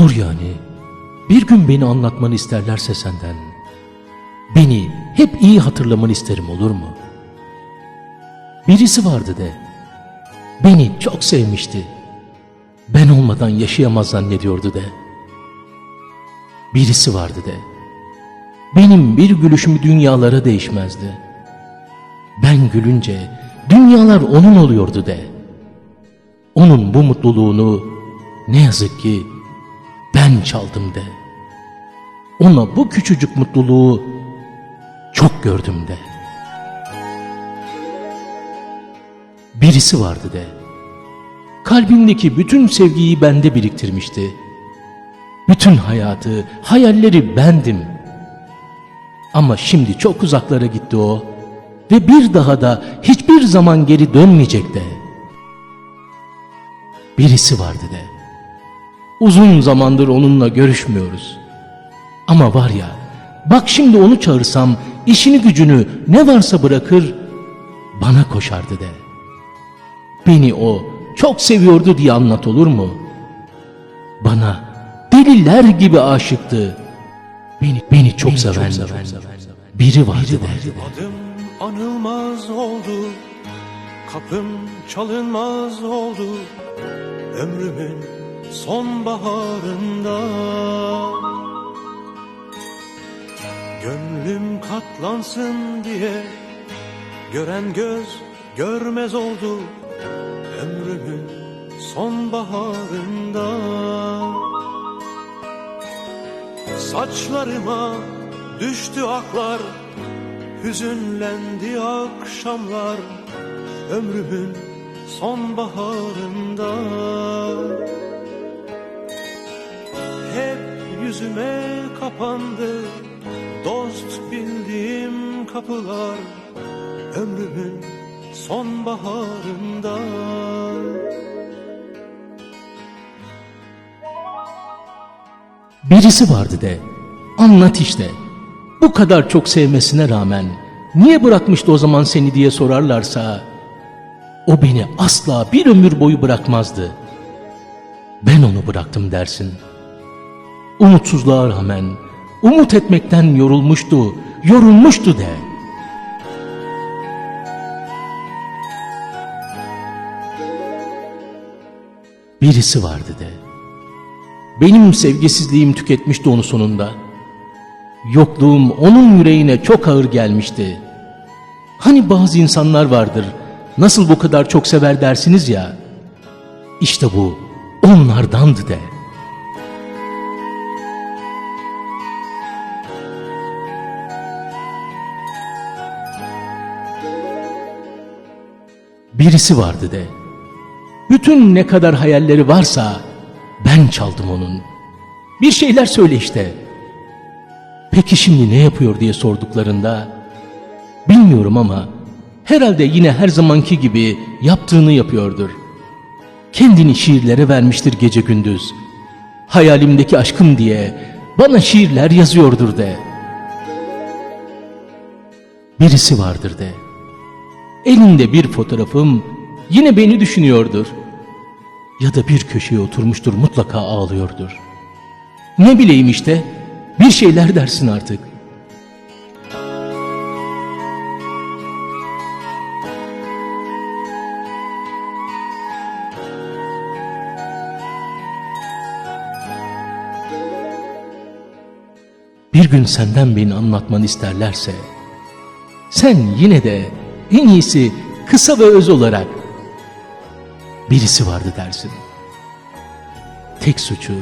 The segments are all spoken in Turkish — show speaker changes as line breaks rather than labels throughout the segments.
yani bir gün beni anlatmanı isterlerse senden, beni hep iyi hatırlamanı isterim olur mu? Birisi vardı de, beni çok sevmişti. Ben olmadan yaşayamaz zannediyordu de. Birisi vardı de, benim bir gülüşümü dünyalara değişmezdi. Ben gülünce dünyalar onun oluyordu de. Onun bu mutluluğunu ne yazık ki ben çaldım de. Ona bu küçücük mutluluğu çok gördüm de. Birisi vardı de. Kalbindeki bütün sevgiyi bende biriktirmişti. Bütün hayatı, hayalleri bendim. Ama şimdi çok uzaklara gitti o ve bir daha da hiçbir zaman geri dönmeyecek de. Birisi vardı de. Uzun zamandır onunla görüşmüyoruz. Ama var ya, bak şimdi onu çağırsam işini gücünü ne varsa bırakır bana koşardı de. Beni o çok seviyordu diye anlat olur mu? Bana deliler gibi aşıktı. Beni beni çok seven biri vardı de.
Adım anılmaz oldu Kapım çalınmaz oldu Ömrümün sonbaharında. Gönlüm katlansın diye Gören göz görmez oldu Ömrümün sonbaharında. Saçlarıma düştü aklar Hüzünlendi akşamlar Ömrümün sonbaharında yüzüme kapandı Dost bildiğim kapılar Ömrümün sonbaharında
Birisi vardı de. Anlat işte. Bu kadar çok sevmesine rağmen niye bırakmıştı o zaman seni diye sorarlarsa o beni asla bir ömür boyu bırakmazdı. Ben onu bıraktım dersin. Umutsuzluğa rağmen umut etmekten yorulmuştu, yorulmuştu de. Birisi vardı de. Benim sevgisizliğim tüketmişti onu sonunda. Yokluğum onun yüreğine çok ağır gelmişti. Hani bazı insanlar vardır, nasıl bu kadar çok sever dersiniz ya. İşte bu onlardandı de. Birisi vardı de. Bütün ne kadar hayalleri varsa ben çaldım onun. Bir şeyler söyle işte. Peki şimdi ne yapıyor diye sorduklarında bilmiyorum ama herhalde yine her zamanki gibi yaptığını yapıyordur. Kendini şiirlere vermiştir gece gündüz. Hayalimdeki aşkım diye bana şiirler yazıyordur de. Birisi vardır de. Elinde bir fotoğrafım yine beni düşünüyordur. Ya da bir köşeye oturmuştur mutlaka ağlıyordur. Ne bileyim işte bir şeyler dersin artık. Bir gün senden beni anlatmanı isterlerse sen yine de en iyisi kısa ve öz olarak birisi vardı dersin. Tek suçu,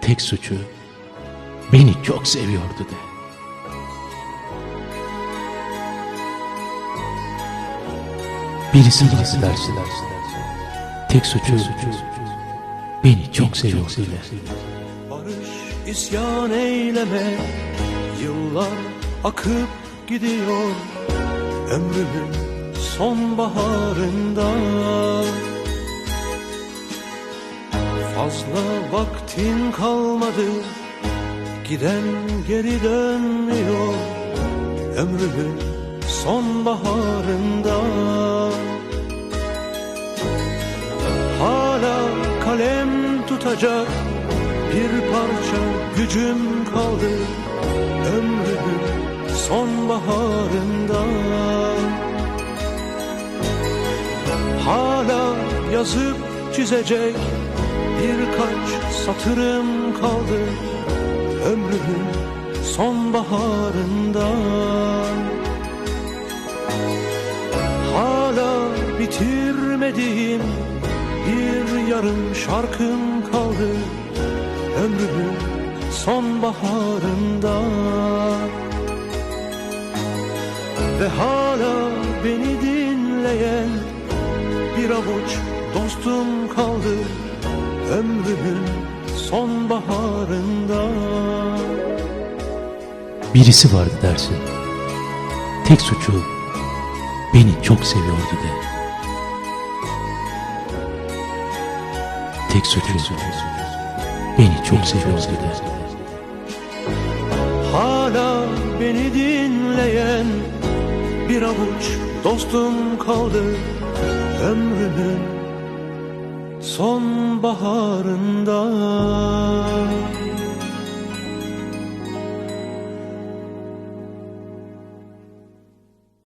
tek suçu beni çok seviyordu de. Birisi vardı dersin. Tek suçu beni çok seviyordu de.
Barış isyan eyleme Yıllar akıp gidiyor Ömrümün sonbaharında Fazla vaktin kalmadı Giden geri dönmüyor. Ömrümün sonbaharında Hala kalem tutacak bir parça gücüm kaldı. Ömrümün sonbaharında yazıp çizecek. Birkaç satırım kaldı ömrümün sonbaharında. Hala bitirmediğim bir yarım şarkım kaldı ömrümün sonbaharında. Ve hala beni dinleyen bir avuç dostum kaldı ömrümün sonbaharında
Birisi vardı dersin. Tek suçu beni çok seviyordu de. Tek suçu beni çok seviyordu de.
Hala beni dinleyen bir avuç dostum kaldı ömrümün sonbaharında.